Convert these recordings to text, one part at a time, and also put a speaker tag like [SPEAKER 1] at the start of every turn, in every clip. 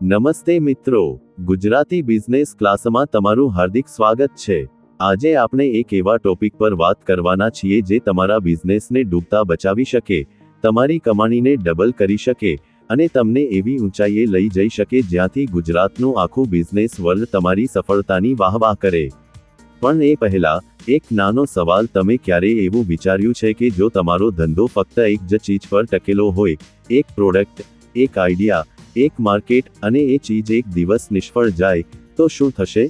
[SPEAKER 1] નમસ્તે મિત્રો, ગુજરાતી બિઝનેસ ક્લાસમાં તમારું હાર્દિક સ્વાગત છે. આજે આપણે એક એવા ટોપિક પર વાત કરવાના છીએ જે તમારા બિઝનેસને ડૂબતા બચાવી શકે, તમારી કમાણીને ડબલ કરી શકે અને તમને એવી ઊંચાઈએ લઈ જઈ શકે જ્યાંથી ગુજરાતનું આખું બિઝનેસ વર્લ્ડ તમારી સફળતાની વાહવાહ કરે. પણ એ પહેલા, એક નાનો સવાલ તમે ક્યારે એવું વિચાર્યું છે કે જો તમારો ધંધો ફક્ત એક જ ચીજ પર ટકેલો હોય, એક પ્રોડક્ટ, એક આઈડિયા એક માર્કેટ અને એ ચીજ એક દિવસ નિષ્ફળ જાય, તો શું થશે?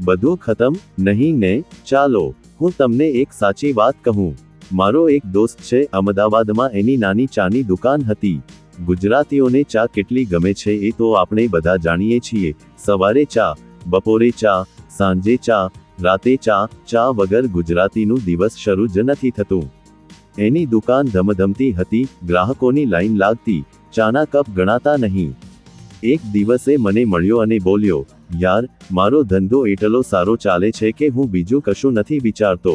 [SPEAKER 1] બધું ખતમ? નહીં ને? ચાલો, હું તમને એક સાચી વાત કહું. મારો એક દોસ્ત છે, અમદાવાદમાં એની નાની ચાની દુકાન હતી. ગુજરાતીઓને ચા કેટલી ગમે છે એ તો આપણે બધા જાણીએ છીએ. સવારે ચા, બપોરે ચા, સાંજે ચા, રાતે ચા ચા વગર ગુજરાતીનું દિવસ શરૂ જ નથી થતું. એની દુકાન ધમધમતી હતી, ગ્રાહકોની લાઈન લાગતી, ચાના કપ ગણાતા નહીં. એક દિવસે મને મળ્યો અને બોલ્યો, યાર, મારો ધંધો એટલો સારો ચાલે છે કે હું બીજું કશું નથી વિચારતો.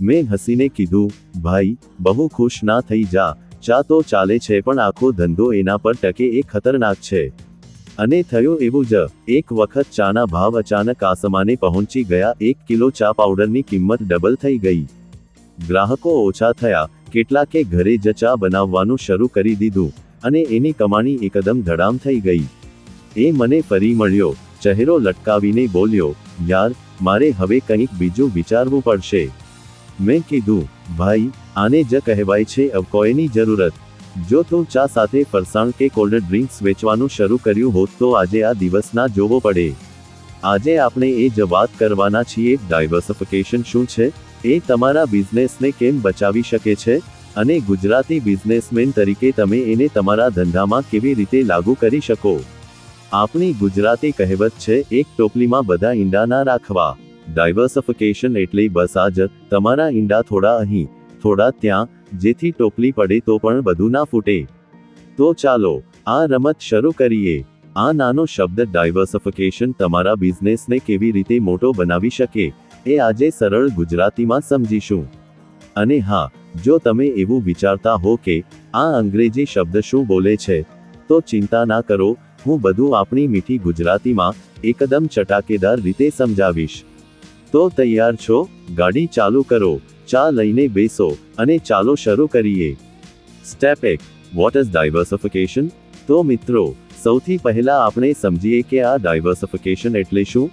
[SPEAKER 1] મેં હસીને કીધું, ભાઈ, બહુ ખુશ ના થઈ જા, ચા તો ચાલે છે પણ આખો ધંધો એના પર ટકે એ ખતરનાક છે. અને થયું એવું જ, એક વખત ચાના ભાવ અચાનક આસમાને પહોંચી ગયા, એક કિલો ચા પાવડરની કિંમત ડબલ થઈ ગઈ. ગ્રાહકો ઓછા થયા, કેટલાકે ઘરે જ ચા બનાવવાનું શરૂ કરી દીધું, અને એની કમાણી એકદમ ધડામ થઈ ગઈ. એ મને ફરી મળ્યો, ચહેરો લટકાવીને બોલ્યો, યાર, મારે હવે કંઈક બીજું વિચારવું પડશે. મેં કીધું, ભાઈ, આને જ કહેવાય છે અવકોયની જરૂરત. જો તું ચા સાથે ફરસાણ કે કોલ્ડ ડ્રિંક્સ વેચવાનું શરૂ કર્યું હોત તો આજે આ દિવસના જોવો પડે. આજે આપણે એ જ વાત કરવાના છીએ, ડાયવર્સિફિકેશન શું છે? એ તમારા બિઝનેસને કેમ બચાવી શકે છે? અને ગુજરાતી બિઝનેસમેન તરીકે તમે એને તમારા ધંધામાં કેવી રીતે લાગુ કરી શકો? આપણી ગુજરાતી કહેવત છે, એક ટોપલીમાં બધા ઈંડા ના રાખવા. ડાયવર્સિફિકેશન એટલે બસ આ જ તમારા ઈંડા થોડા અહીં, થોડા ત્યાં, જેથી ટોપલી પડે તો પણ બધું ના ફૂટે. તો ચાલો, આ રમત શરૂ કરીએ. આ નાનો શબ્દ ડાયવર્સિફિકેશન તમારા બિઝનેસને કેવી રીતે મોટો બનાવી શકે? એ આજે સરળ ગુજરાતીમાં સમજીશું. અને હા, જો તમે એવું વિચારતા હો કે આ અંગ્રેજી શબ્દ શું બોલે છે, તો ચિંતા ના કરો, હું બધું આપણી મીઠી ગુજરાતીમાં એકદમ ચટાકેદાર રીતે સમજાવીશ. તો તૈયાર છો? ગાડી ચાલુ કરો, ચા લઈને બેસો, અને ચાલો શરૂ કરીએ. સ્ટેપ એક વોટ ઇઝ ડાયવર્સિફિકેશન તો મિત્રો, સૌથી પહેલા આપણે સમજીએ કે આ ડાયવર્સિફિકેશન એટલે શું?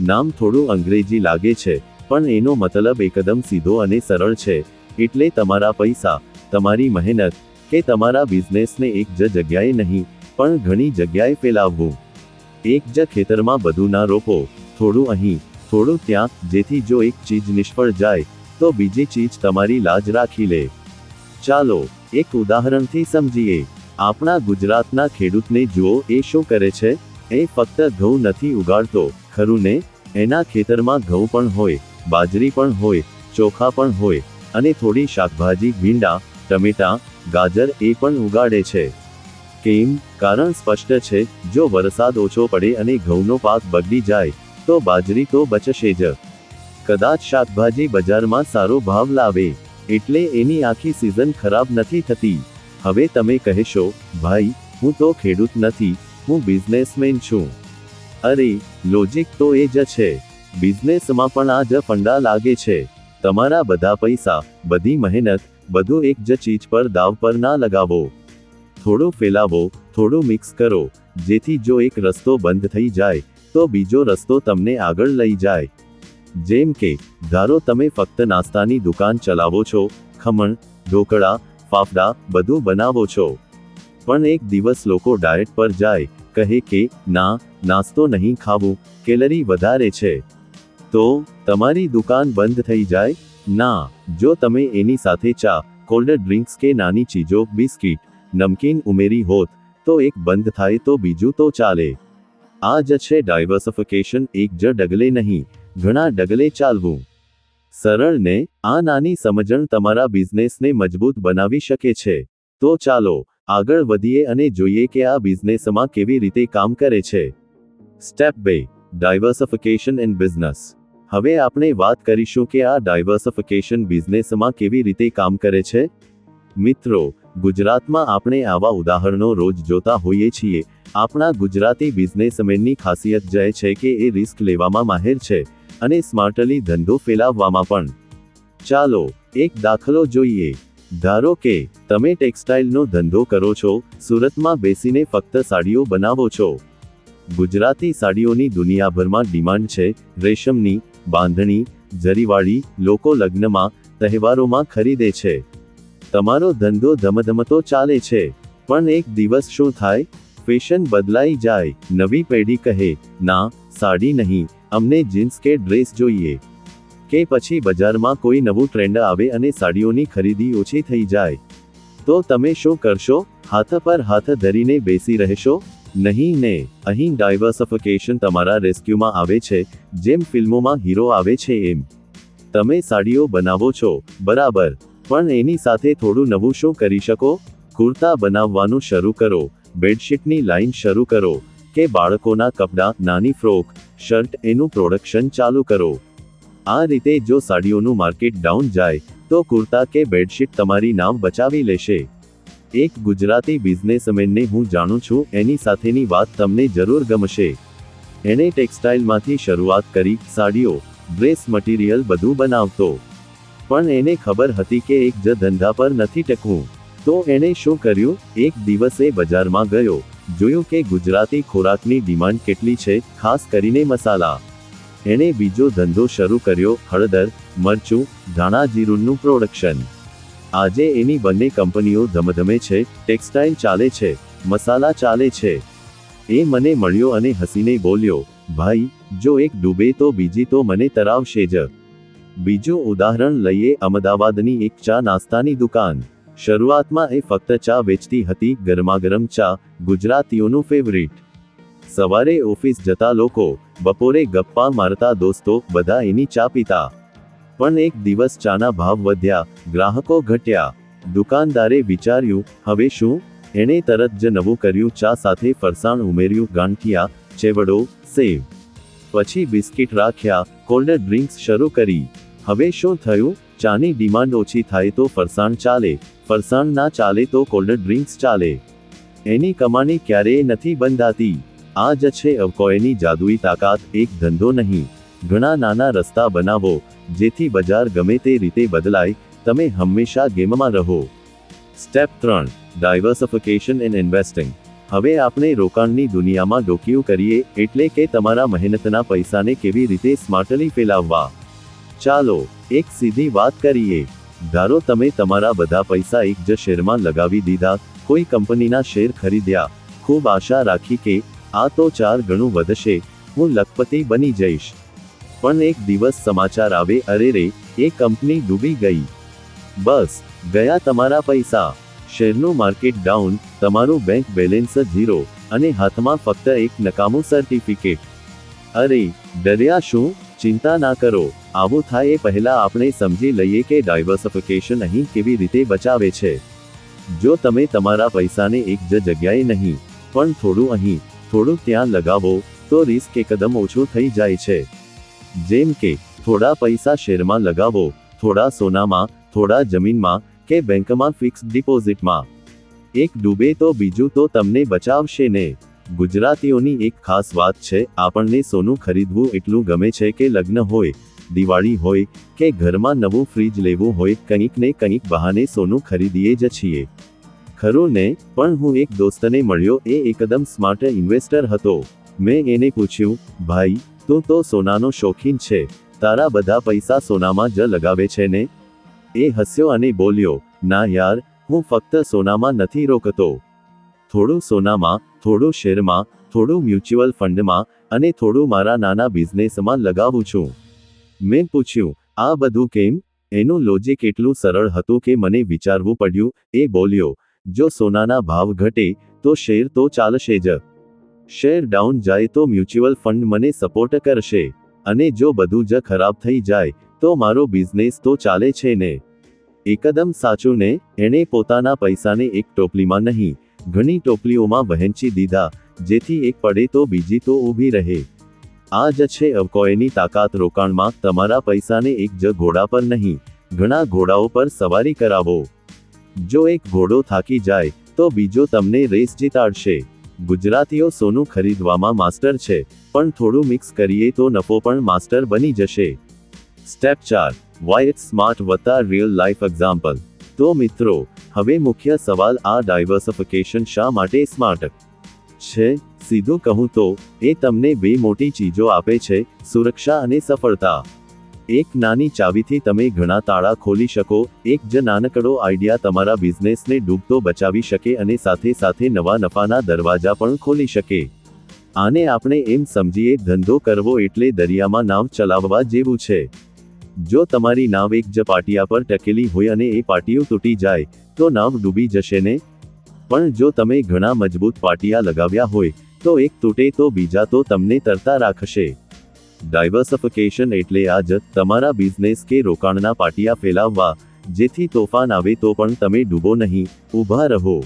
[SPEAKER 1] નામ થોડું અંગ્રેજી લાગે છે, પણ એનો મતલબ એકદમ સીધો અને સરળ છે. એટલે તમારા પૈસા, તમારી મહેનત, કે તમારા બિઝનેસને એક જ જગ્યાએ નહીં, પણ ઘણી જગ્યાએ ફેલાવવું. એક જ ખેતરમાં બધું ના રોપો, થોડું અહીં, થોડું ત્યાં, જેથી જો એક ચીજ નિષ્ફળ જાય, તો બીજી ચીજ તમારી લાજ રાખી લે. ચાલો, એક ઉદાહરણથી સમજીએ. આપણા ગુજરાતના ખેડૂતને જુઓ, એ શું કરે છે? એ ફક્ત ઘઉં નથી ઉગાડતો. ખરું ને એના ખેતરમાં ઘઉં પણ હોય, બાજરી પણ હોય, ચોખા પણ હોય, અને થોડી શાકભાજી, ભીંડા, ટમેટા, ગાજર એ પણ ઉગાડે છે. કેમ? કારણ સ્પષ્ટ છે, જો વરસાદ ઓછો પડે અને ઘઉંનો પાક બગડી જાય, તો બાજરી તો બચશે જ. કદાચ શાકભાજી બજારમાં સારો ભાવ લાવે, એટલે એની આખી સિઝન ખરાબ નથી થતી. હવે તમે કહેશો, ભાઈ, હું તો ખેડૂત નથી, હું બિઝનેસમેન છું. અરે લોજિક તો એ જ છે. બિઝનેસમાં પણ આ જ ફંડા લાગે છે. તમારા બધા પૈસા, બધી મહેનત, બધું એક જ ચીજ પર દાવ પર ના લગાવો. થોડો ફેલાવો, થોડું મિક્સ કરો. જેથી જો એક રસ્તો બંધ થઈ જાય, તો બીજો રસ્તો તમને આગળ લઈ જાય. જેમ કે, ધારો તમે ફક્ત નાસ્તાની દુકાન ચલાવો છો, ખમણ, ઢોકળા, ફાફડા, બધું બનાવો છો. પણ એક દિવસ લોકો ડાયટ પર જાય કહે કે, ના, નાસ્તો નહીં ખાવું, કેલરી વધારે છે. તો, તમારી દુકાન બંધ થઈ જાય? ના, જો તમે એની સાથે ચા, કોલ્ડ ડ્રિંક્સ કે નાની ચીજો, બિસ્કિટ, નમકીન ઉમેરી હોત, તો એક બંધ થાય તો બીજું તો ચાલે. આ જ છે ડાયવર્સિફિકેશન, એક જ ડગલે નહીં, ઘણા ડગલે ચાલવું. સરળ ને, આ નાની સમજણ તમારા બિઝનેસને મજબૂત બનાવી શકે છે. તો ચાલો આગળ વધીએ અને જોઈએ કે આ બિઝનેસમાં કેવી રીતે કામ કરે છે. સ્ટેપ બે ડાયવર્સિફિકેશન ઇન બિઝનેસ હવે આપણે વાત કરીશું કે આ ડાયવર્સિફિકેશન બિઝનેસમાં કેવી રીતે કામ કરે છે. મિત્રો, ગુજરાતમાં આપણે આવા ઉદાહરણો રોજ જોતા હોઈએ છીએ. આપણા ગુજરાતી બિઝનેસમેનની ખાસિયત જ છે કે એ રિસ્ક લેવામાં માહેર છે અને સ્માર્ટલી ધંધો ફેલાવવામાં પણ. ચાલો, એક દાખલો જોઈએ. ધારો કે, તમે ટેક્સટાઇલનો ધંધો કરો છો, સુરતમાં બેસીને ફક્ત સાડીઓ બનાવો છો. ગુજરાતી સાડીઓની દુનિયાભરમાં ડિમાન્ડ છે, રેશમની, બાંધણી, જરીવાળી, લોકો લગ્નમાં, તહેવારોમાં ખરીદે છે. તમારો ધંધો ધમધમતો ચાલે છે. પણ એક દિવસ શું થાય? ફેશન બદલાઈ જાય, નવી પેઢી કહે, ના, સાડી નહીં, અમને જીન્સ કે ડ્રેસ જોઈએ. કે પછી બજારમાં કોઈ નવું ટ્રેન્ડ આવે અને સાડીઓની ખરીદી ઓછી થઈ જાય. તો તમે શું કરશો? હાથ પર હાથ ધરીને બેસી રહેશો? નહીં ને. અહીં ડાયવર્સિફિકેશન તમારા રેસ્ક્યુમાં આવે છે, જેમ ફિલ્મોમાં હીરો આવે છે એમ. તમે સાડીઓ બનાવો છો, બરાબર. પણ એની સાથે થોડું નવું શું કરી શકો? કુર્તા બનાવવાનું શરૂ કરો. બેડશીટની લાઈન શરૂ કરો. કે બાળકોના કપડાં, નાની ફ્રોક, શર્ટ, એનું પ્રોડક્શન ચાલુ કરો. આ રીતે જો સાડીઓનું માર્કેટ ડાઉન જાય, તો કુર્તા કે બેડશીટ તમારી નામ બચાવી લેશે. એક ગુજરાતી બિઝનેસમેનને હું જાણું છું, એની સાથેની વાત તમને જરૂર ગમશે. એણે ટેક્સટાઇલમાંથી શરૂઆત કરી, સાડીઓ, ડ્રેસ મટીરિયલ બધું બનાવતો. પણ એને ખબર હતી કે એક જ ધંધા પર નથી ટકવું. તો એણે શું કર્યું? એક દિવસે બજારમાં ગયો. જોયું કે ગુજરાતી ખોરાકની ડિમાન્ડ કેટલી છે, ખાસ કરીને મસાલા. એણે બીજો ધંધો શરૂ કર્યો, હળદર, મરચું ધાણા જીરુંનું પ્રોડક્શન આજે એની બંને કંપનીઓ ધમધમે છે ટેક્સટાઇલ ચાલે છે, મસાલા ચાલે છે. એ મને મળ્યો અને હસીને બોલ્યો, ભાઈ, જો એક ડૂબે તો બીજી તો મને તરાવશે જ. બીજું ઉદાહરણ લઈએ અમદાવાદની એક ચા નાસ્તાની દુકાન. શરૂઆતમાં એ ફક્ત ચા વેચતી હતી, ગરમાગરમ ચા, ગુજરાતીઓનું ફેવરિટ સવારે ઓફિસ જતા લોકો બપોરે ગપ્પા મારતા દોસ્તો બધા એની ચા પીતા. પણ એક દિવસ ચાના ભાવ વધ્યા, ગ્રાહકો ઘટ્યા. દુકાનદારે વિચાર્યું, હવે શું? એણે તરત જ નવું કર્યું, ચા સાથે ફરસાણ ઉમેર્યું, ગાંઠિયા, ચેવડો, સેવ. પછી બિસ્કિટ રાખ્યા, કોલ્ડ ડ્રિંક્સ શરૂ કરી. હવે શું થયું? ચાની ડિમાન્ડ ઓછી થાય તો ફરસાણ ચાલે, ફરસાણ ના ચાલે તો કોલ્ડ ડ્રિંક્સ ચાલે. એની કમાણી ક્યારેય નથી બંધાતી. આ જ છે અવકોયની જાદુઈ તાકાત, એક ધંધો નહીં. ઘણા નાના રસ્તા બનાવો, જેથી બજાર ગમે તે રીતે બદલાય, તમે હંમેશા ગેમમાં રહો. સ્ટેપ ત્રણ, ડાયવર્સિફિકેશન ઇન ઇન્વેસ્ટિંગ. હવે આપણે રોકાણની દુનિયામાં ડોકિયું કરીએ, એટલે કે તમારા મહેનતના પૈસાને કેવી રીતે સ્માર્ટલી ફેલાવવા. ચાલો, એક સીધી વાત કરીએ. ધારો તમે તમારા બધા પૈસા એક જ શેરમાં લગાવી દીધા, કોઈ કંપનીના શેર ખરીદ્યા. ખૂબ આશા રાખી કે આ તો ચાર ગણું વધશે, હું લખપતિ બની જઈશ. પણ એક દિવસ સમાચાર આવે, અરે રે, એ કંપની ડૂબી ગઈ. બસ, ગયા તમારા પૈસા. શેરનું માર્કેટ ડાઉન, તમારું બેંક બેલેન્સ ઝીરો, અને હાથમાં ફક્ત એક નકામું સર્ટિફિકેટ. અરે, ડર્યા શું? ચિંતા ના કરો. આવું થાય એ પહેલા આપણે સમજી લઈએ કે ડાયવર્સિફિકેશન અહીં કેવી રીતે બચાવે છે. જો તમે તમારા પૈસાને એક જ જગ્યાએ નહીં, પણ થોડું અહીં થોડું ત્યાં લગાવો, તો રિસ્ક એકદમ ઓછું થઈ જાય છે. જેમ કે, થોડા પૈસા શેરમાં લગાવો, થોડા સોનામાં, થોડા જમીનમાં કે બેંકમાં ફિક્સ ડિપોઝિટમાં એક ડૂબે તો બીજું તો તમને બચાવશે ને. ગુજરાતીઓની એક ખાસ વાત છે, આપણને સોનું ખરીદવું એટલું ગમે છે કે લગ્ન હોય, દિવાળી હોય, કે ઘરમાં નવું ફ્રીજ લેવું હોય, કંઈક ને કંઈક બહાને સોનું ખરીદીએ જ છીએ. ખરું ને પણ હું એક દોસ્તને મળ્યો, એ એકદમ સ્માર્ટ ઇન્વેસ્ટર હતો. મેં એને પૂછ્યું, ભાઈ, તું તો સોનાનો શોખીન છે. તારા બધા પૈસા સોનામાં જ લગાવે છે ને? એ હસ્યો અને બોલ્યો, ના યાર, હું ફક્ત સોનામાં નથી રોકતો. થોડું સોનામાં, થોડું શેરમાં, થોડું મ્યુચ્યુઅલ ફંડમાં અને થોડું મારા નાના બિઝનેસમાં લગાવું છું. મેં પૂછ્યું, આ બધું કેમ? એનું લોજિક એટલું સરળ હતું કે મને વિચારવું પડ્યું. એ બોલ્યો જો સોનાના ભાવ ઘટે, તો શેર તો ચાલશે જ. શેર ડાઉન જાય તો મ્યુચ્યુઅલ ફંડ મને સપોર્ટ કરશે. અને જો બધું જ ખરાબ થઈ જાય, તો મારો બિઝનેસ તો ચાલે છે ને. એકદમ સાચું ને, એણે પોતાના પૈસાને એક ટોપલીમાં નહીં, ઘણી ટોપલીઓમાં વહેંચી દીધા, જેથી એક પડે તો બીજી તો ઊભી રહે. આ જ છે અવકોયની તાકાત રોકાણમાં તમારા પૈસાને એક જ ઘોડા પર નહીં, ઘણા ઘોડાઓ પર સવારી કરાવો. જો એક ઘોડો થાકી જાય, તો બીજો તમને રેસ જીતાડશે. ગુજરાતીઓ સોનું ખરીદવામાં માસ્ટર છે, પણ થોડું મિક્સ કરીએ તો નફો પણ માસ્ટર બની જશે. સ્ટેપ ચાર વાય ઇટ્સ સ્માર્ટ વત્તા રિયલ લાઈફ એક્ઝામ્પલ તો મિત્રો, હવે મુખ્ય સવાલ આ ડાયવર્સિફિકેશન શા માટે સ્માર્ટ છે, સીધું કહું તો, એ તમને બે મોટી ચીજો આપે છે, સુરક્ષા અને સફળતા. એક નાની ચાવીથી તમે ઘણા તાળા ખોલી શકો, એક જ નાનકડો આઈડિયા તમારા બિઝનેસને ડૂબતો બચાવી શકે અને સાથે સાથે નવા નફાના દરવાજા પણ ખોલી શકે. આને આપણે એમ સમજીએ, ધંધો કરવો એટલે દરિયામાં નાવ ચલાવવા જેવું છે. જો તમારી નાવ એક જ પાટિયા પર ટકેલી હોય અને એ પાટિયું તૂટી જાય, તો નાવ ડૂબી જશે ને? પણ જો તમે ઘણા મજબૂત પાટિયા લગાવ્યા હોય, તો એક તૂટે તો બીજા તો તમને તરતા રાખશે. ડાયવર્સિફિકેશન એટલે આ જ તમારા બિઝનેસ કે રોકાણના પાટિયા ફેલાવવા. જેથી તોફાન આવે તો પણ તમે ડૂબો નહીં. ઊભા રહો.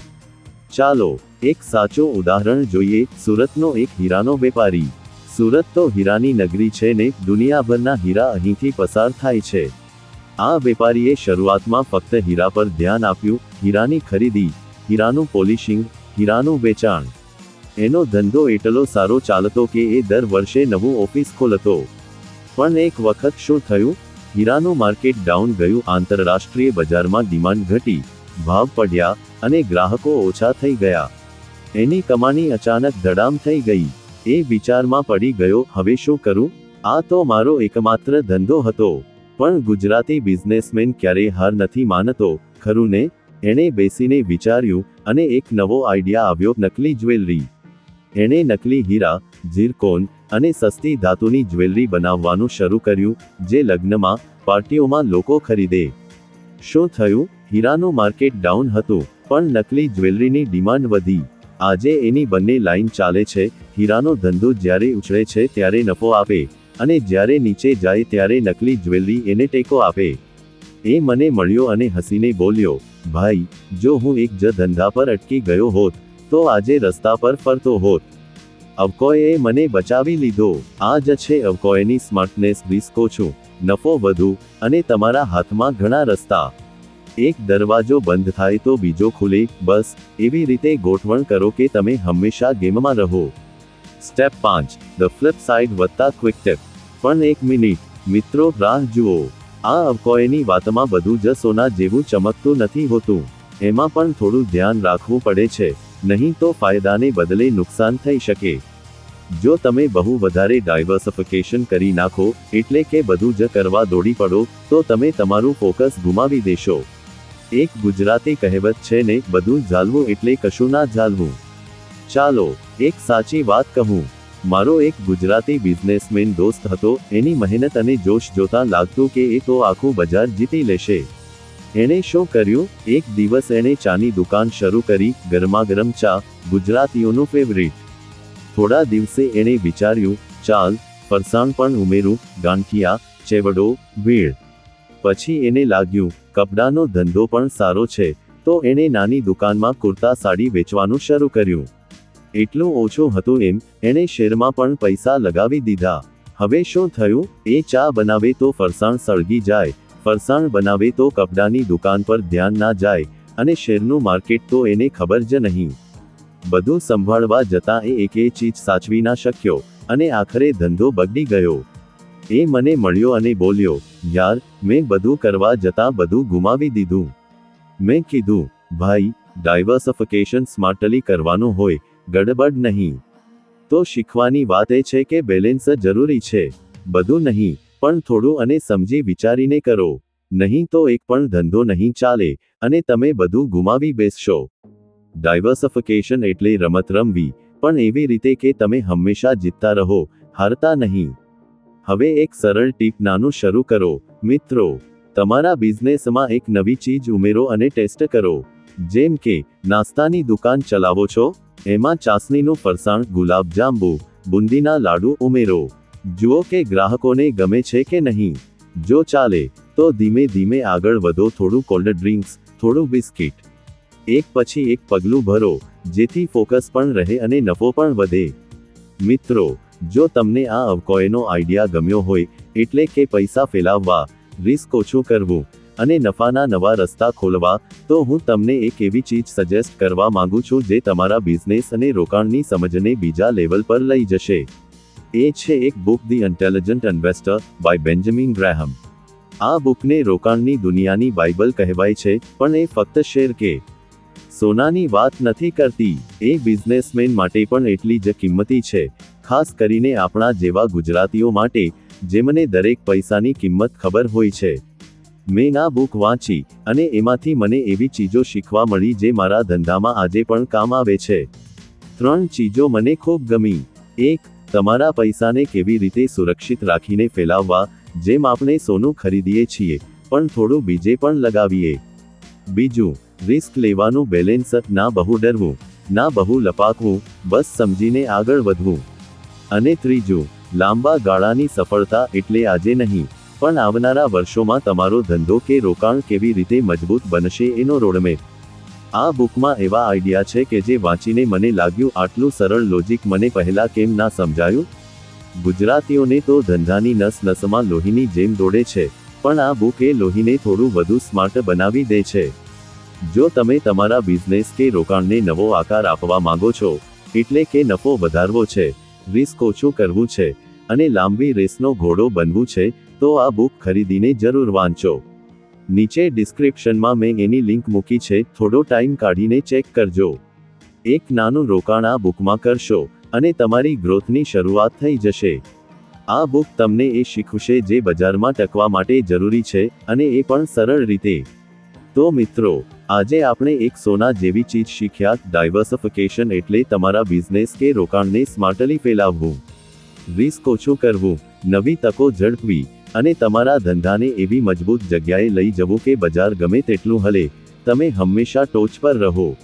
[SPEAKER 1] ચાલો, એક સાચો ઉદાહરણ જોઈએ. સુરતનો એક હીરાનો વેપારી. સુરત તો હીરાની નગરી છે ને, દુનિયાભરના હીરા અહીંથી પસાર થાય છે. આ વેપારીએ શરૂઆતમાં ફક્ત હીરા પર ધ્યાન આપ્યું. હીરાની ખરીદી, હીરાનું પોલિશિંગ, હીરાનું વેચાણ. એનો ધંધો એટલો સારો ચાલતો કે એ દર વર્ષે નવું ઓફિસ ખોલતો. પણ એક વખત શું થયું? હીરાનું માર્કેટ ડાઉન ગયું, આંતરરાષ્ટ્રીય બજારમાં ડિમાન્ડ ઘટી, ભાવ પડ્યા અને ગ્રાહકો ઓછા થઈ ગયા. એની કમાણી અચાનક ધડામ થઈ ગઈ. એ વિચારમાં પડી ગયો, હવે શું કરું? આ તો મારો એકમાત્ર ધંધો હતો. પણ ગુજરાતી બિઝનેસમેન ક્યારેય હાર નથી માનતો. ખરું ને? એણે બેસીને વિચાર્યું અને એક નવો આઈડિયા આવ્યો, નકલી જ્વેલરી. એણે નકલી હીરા, ઝીરકોન અને સસ્તી ધાતુની જ્વેલરી બનાવવાનું શરૂ કર્યું, જે લગ્નમાં પાર્ટીઓમાં લોકો ખરીદે. શું થયું? હીરાનું માર્કેટ ડાઉન હતું, પણ નકલી જ્વેલરીની ડિમાન્ડ વધી. આજે એની બંને લાઈન ચાલે છે, હીરાનો ધંધો જ્યારે ઉછળે છે ત્યારે નફો આપે, અને જ્યારે નીચે જાય ત્યારે નકલી જ્વેલરી એને ટેકો આપે. એ મને મળ્યો અને હસીને બોલ્યો, ભાઈ, જો હું એક જ ધંધા પર અટકી ગયો હોત તો આજે રસ્તા પર ફરતો હોત. અવકોએ મને બચાવી લીધો. આ જ છે અવકોયની સ્માર્ટનેસ રિસ્કો છું. નફો વધુ અને તમારા હાથમાં ઘણા રસ્તા. એક દરવાજો બંધ થાય તો બીજો ખુલે. બસ, એવી રીતે ગોઠવણ કરો કે તમે હંમેશા ગેમમાં રહો. સ્ટેપ પાંચ, ધ ફ્લિપ સાઇડ વત્તા ક્વિક ટેપ. પણ એક મિનિટ, મિત્રો, રાહ જુઓ. આ અવકોયની વાતમાં બધું જ સોના જેવું ચમકતું નથી હોતું. એમાં પણ થોડું ધ્યાન રાખવું પડે છે. નહીં તો ફાયદાને બદલે નુકસાન થઈ શકે. જો તમે બહુ વધારે ડાયવર્સિફિકેશન કરી નાખો, એટલે કે બધું જ કરવા દોડી પડો, તો તમે તમારું ફોકસ ગુમાવી દેશો. એક ગુજરાતી કહેવત છે ને, બધું ઝાલવું એટલે કશું ના ઝાલવું. ચાલો, એક સાચી વાત કહું. મારો એક ગુજરાતી બિઝનેસમેન દોસ્ત હતો, એની મહેનત અને જોશ જોતા લાગતું કે એ તો આખું બજાર જીતી લેશે. એણે શું કર્યું? એક દિવસ એણે ચાની દુકાન શરૂ કરી ગરમા ગરમ ચા, ગુજરાતીઓનું ફેવરિટ થોડા દિવસે એણે વિચાર્યું, ચાલ, ફરસાણ પણ ઉમેરું, ગાંઠિયા, ચેવડો, ભીડ. પછી એને લાગ્યું, કપડાનો ધંધો પણ સારો છે, તો એણે નાની દુકાનમાં કુર્તા સાડી વેચવાનું શરૂ કર્યું. એટલું ઓછું હતું એમ, એણે શેરમાં પણ પૈસા લગાવી દીધા. હવે શું થયું? એ ચા બનાવે તો ફરસાણ સળગી જાય ફરસાણ બનાવે તો કપડાની દુકાન પર ધ્યાન ના જાય અને શેરનું માર્કેટ તો એને ખબર જ નહીં. બધું સંભાળવા જતા એ એકે ચીજ સાચવી ના શક્યો અને આખરે ધંધો બગડી ગયો. એ મને મળ્યો અને બોલ્યો, યાર, મેં બધું કરવા જતા બધું ગુમાવી દીધું. મેં કીધું, ભાઈ ડાયવર્સિફિકેશન સ્માર્ટલી કરવાનું હોય, ગડબડ નહીં. તો શીખવાની વાત એ છે કે બેલેન્સ જરૂરી છે. બધું નહીં. પણ થોડું અને સમજી વિચારીને કરો. નહીં તો એક પણ ધંધો નહીં ચાલે, અને તમે બધું ગુમાવી બેસશો. ડાયવર્સિફિકેશન એટલે રમત રમવી પણ એવી રીતે કે તમે હંમેશા જીતતા રહો, હારતા નહીં. હવે એક સરળ ટીપ નાનું શરૂ કરો. મિત્રો, તમારા બિઝનેસમાં એક નવી ચીજ ઉમેરો અને ટેસ્ટ કરો. જેમ કે, નાસ્તાની દુકાન ચલાવો છો, એમાં ચાસણીનું ફરસાણ, ગુલાબજાંબુ, બુંદીના લાડુ ઉમેરો. જુઓ કે ગ્રાહકોને ગમે છે કે નહીં. જો ચાલે, તો ધીમે ધીમે આગળ વધો થોડું કોલ્ડ ડ્રિંક્સ થોડું બિસ્કિટ એક પછી એક પગલું ભરો, જેથી ફોકસ પણ રહે અને નફો પણ વધે. મિત્રો, જો તમને આ અવકોયનો આઈડિયા ગમ્યો હોય, એટલે કે પૈસા ફેલાવવા રિસ્ક ઓછું કરવું, અને નફાના નવા રસ્તા ખોલવા, તો હું તમને એક એવી ચીજ સજેસ્ટ કરવા માંગુ છું જે તમારા બિઝનેસ અને રોકાણની સમજને બીજા લેવલ પર લઈ જશે. એ છે એક book the intelligent investor by Benjamin Graham આ બુકને રોકાણની દુનિયાની બાઇબલ કહેવાય છે, પણ એ ફક્ત શેર કે સોનાની વાત નથી કરતી. એ બિઝનેસમેન માટે પણ એટલી જ કિંમતી છે, ખાસ કરીને આપણા જેવા ગુજરાતીઓ માટે, જેમને દરેક પૈસાની કિંમત ખબર હોય છે. મેં આ બુક વાંચી, અને એમાંથી મને એવી ચીજો શીખવા મળી જે મારા ધંધામાં આજે પણ કામ આવે છે. ત્રણ ચીજો મને ખૂબ ગમી. એક તમારા પૈસાને કેવી રીતે સુરક્ષિત રાખીને ફેલાવવા, જેમ આપણે સોનું ખરીદીએ છીએ, પણ થોડું બીજે પણ લગાવીએ. બીજું, રિસ્ક લેવાનું બેલેન્સ ના બહુ ડરવું, ના બહુ લપાકવું, બસ સમજીને આગળ વધવું. અને ત્રીજું, લાંબા ગાળાની સફળતા એટલે આજે નહીં, પણ આવનારા વર્ષોમાં તમારો ધંધો કે રોકાણ કેવી રીતે મજબૂત બનશે એનો રોડમેપ આ બુકમાં એવા આઈડિયા છે કે જે વાંચીને મને લાગ્યું આટલું સરળ લોજિક મને પહેલા કેમ ના સમજાયું? ગુજરાતીઓને તો ધંધાની નસ નસમાં લોહીની જેમ દોડે છે, પણ આ બુક એ લોહીને થોડું વધુ સ્માર્ટ બનાવી દે છે. જો તમે તમારા બિઝનેસ કે રોકાણને નવો આકાર આપવા માંગો છો, એટલે કે નફો વધારવો છે, રિસ્ક ઓછું કરવું છે, અને લાંબી રેસનો ઘોડો બનવું છે, તો આ બુક ખરીદીને જરૂર વાંચો. નીચે ડિસ્ક્રિપ્શનમાં મેં એની લિંક મૂકી છે, થોડો ટાઈમ કાઢીને ચેક કરજો. એક નાનું રોકાણ આ બુકમાં કરશો, અને તમારી ગ્રોથની શરૂઆત થઈ જશે. આ બુક તમને એ શીખવશે જે બજારમાં ટકવા માટે જરૂરી છે, અને એ પણ સરળ રીતે. તો મિત્રો, આજે આપણે એક સોના જેવી ચીજ શીખ્યા ડાયવર્સિફિકેશન એટલે તમારા બિઝનેસ કે રોકાણને સ્માર્ટલી ફેલાવવું. રિસ્ક ઓછું કરવું, નવી તકો ઝડપવી. અને તમારા ધંધાને એવી મજબૂત જગ્યાએ લઈ જવો કે બજાર ગમે તેટલું હલે, તમે હંમેશા ટોચ પર રહો.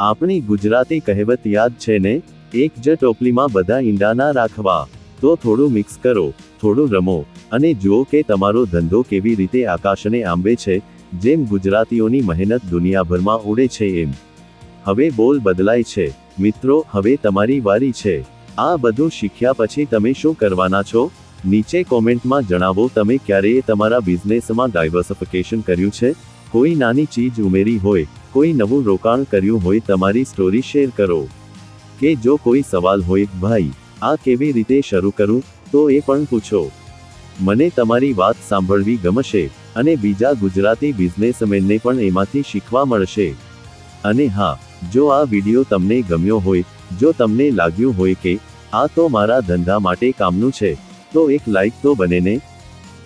[SPEAKER 1] આપણી ગુજરાતી કહેવત યાદ છે ને, એક જ ટોપલીમાં બધા ઈંડા ના રાખવા. તો થોડું મિક્સ કરો, થોડું રમો, અને જુઓ કે તમારો ધંધો કેવી રીતે આકાશને આંબે છે, જેમ ગુજરાતીઓની મહેનત દુનિયાભરમાં ઉડે છે એમ. હવે બોલ બદલાય છે. મિત્રો, હવે તમારી વારી છે. આ બધું શીખ્યા પછી તમે શું કરવાના છો? નીચે કોમેન્ટમાં જણાવો તમે ક્યારેય તમારા બિઝનેસમાં ડાયવર્સિફિકેશન કર્યું છે? કોઈ નાની ચીજ ઉમેરી હોય, કોઈ નવું રોકાણ કર્યું હોય તમારી સ્ટોરી શેર કરો. કે જો કોઈ સવાલ હોય, ભાઈ, આ કેવી રીતે શરૂ કરું? તો એ પણ પૂછો. મને તમારી વાત સાંભળવી ગમશે અને બીજા ગુજરાતી બિઝનેસમેનને પણ એમાંથી શીખવા મળશે. અને હા, જો આ વિડિયો તમને ગમ્યો હોય, જો તમને લાગ્યું હોય કે આ તો મારા ધંધા માટે કામનું છે તો એક લાઈક તો બને ને?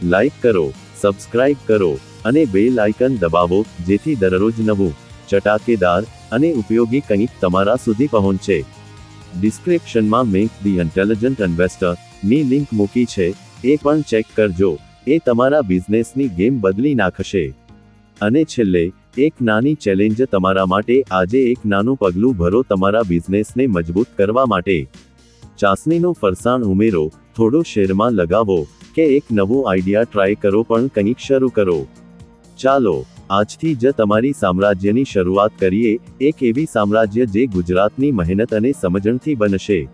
[SPEAKER 1] લાઈક કરો સબસ્ક્રાઇબ કરો, અને બેલ આઇકન દબાવો, જેથી દરરોજ નવું, ચટાકેદાર, અને ઉપયોગી કંઈક તમારા સુધી પહોંચે. ડિસ્ક્રિપ્શનમાં મેં ધી ઇન્ટેલિજન્ટ ઇન્વેસ્ટરની લિંક મૂકી છે, એ પણ ચેક કરજો, એ તમારા બિઝનેસની ગેમ બદલી નાખશે. અને છેલ્લે, એક નાની ચેલેન્જ તમારા માટે આજે એક નાનું પગલું ભરો તમારા બિઝનેસને મજબૂત કરવા માટે. ચાસણીનું ફરસાણ ઉમેરો થોડું શેરમાં લગાવો કે એક નવું આઈડિયા ટ્રાય કરો પણ કંઈક શરૂ કરો. ચાલો, આજથી જ તમારી સામ્રાજ્યની શરૂઆત કરીએ, એક એવી સામ્રાજ્ય જે ગુજરાતની મહેનત અને સમજણથી બનશે.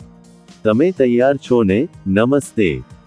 [SPEAKER 1] તમે તૈયાર છો ને? નમસ્તે.